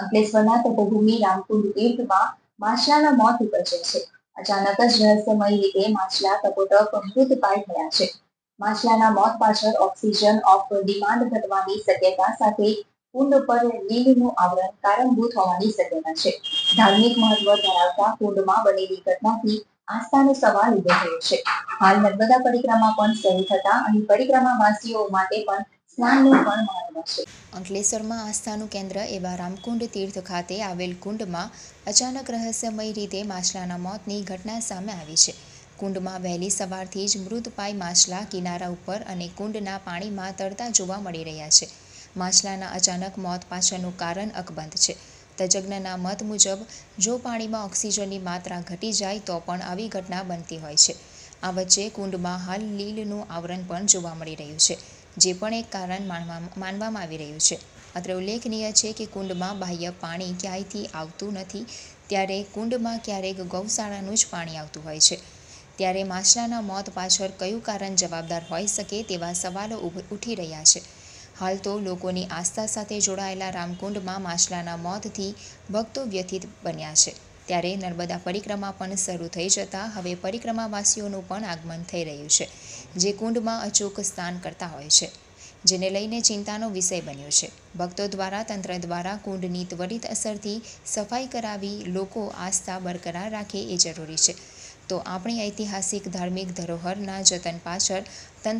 અંકલેશ્વરના તપોભૂમિ રામકુંડ તીર્થમાં માછલાના મોત ઉપજ્યા છે. અચાનક જ રહસ્યમય રીતે માછલા ટપોટપ મૃતપાય થયા છે. માછલાના મોત પાછળ ઓક્સિજન ઓફ ડિમાન્ડ ઘટવાની શક્યતા સાથે કુંડ પર લીલનું આવરણ કારણભૂત હોવાની શક્યતા છે. ધાર્મિક મહત્વ ધરાવતા કુંડમાં બનેલી ઘટનાથી આસ્થાનો સવાલ ઊભો થયો છે. હાલ નર્મદા પરિક્રમા પણ શરૂ થતા અહીં પરિક્રમા વાસીઓ માટે પણ સ્નાનનું પણ મહત્વ છે અંકલેશ્વરમાં આસ્થાનું કેન્દ્ર એવા રામકુંડ તીર્થ ખાતે આવેલ કુંડમાં અચાનક રહસ્યમય રીતે માછલાના મોતની ઘટના સામે આવી છે. કુંડમાં વહેલી સવારથી જ મૃતપાય માછલા કિનારા ઉપર અને કુંડના પાણીમાં તરતા જોવા મળી રહ્યા છે. માછલાના અચાનક મોત પાછળનું કારણ અકબંધ છે. તજજ્ઞના મત મુજબ, જો પાણીમાં ઓક્સિજનની માત્રા ઘટી જાય તો પણ આવી ઘટના બનતી હોય છે. આ વચ્ચે કુંડમાં હાલ લીલનું આવરણ પણ જોવા મળી રહ્યું છે. જે પણ એક કારણ માનવા માનવામાં આવી રહ્યું છે. અત્રે ઉલ્લેખનીય છે કે કુંડમાં બાહ્ય પાણી ક્યાંયથી આવતું નથી, ત્યારે કુંડમાં ક્યારેક ગૌશાળાનું જ પાણી આવતું હોય છે. ત્યારે માછલાના મોત પાછળ કયું કારણ જવાબદાર હોઈ શકે તેવા સવાલો ઉઠી રહ્યા છે. હાલ તો લોકોની આસ્થા સાથે જોડાયેલા રામકુંડમાં માછલાના મોતથી ભક્તો વ્યથિત બન્યા છે. ત્યારે નર્મદા પરિક્રમા પણ શરૂ થઈ જતાં હવે પરિક્રમાવાસીઓનું પણ આગમન થઈ રહ્યું છે, જે કુંડમાં અચૂક સ્નાન કરતા હોય છે, જેને લઈને ચિંતાનો વિષય બન્યો છે. ભક્તો દ્વારા, તંત્ર દ્વારા કુંડની ત્વરિત અસરથી સફાઈ કરાવી લોકો આસ્થા બરકરાર રાખે એ જરૂરી છે. તો આપણી ઐતિહાસિક ધાર્મિક ધરોહરના જતન પાછળ તંત્ર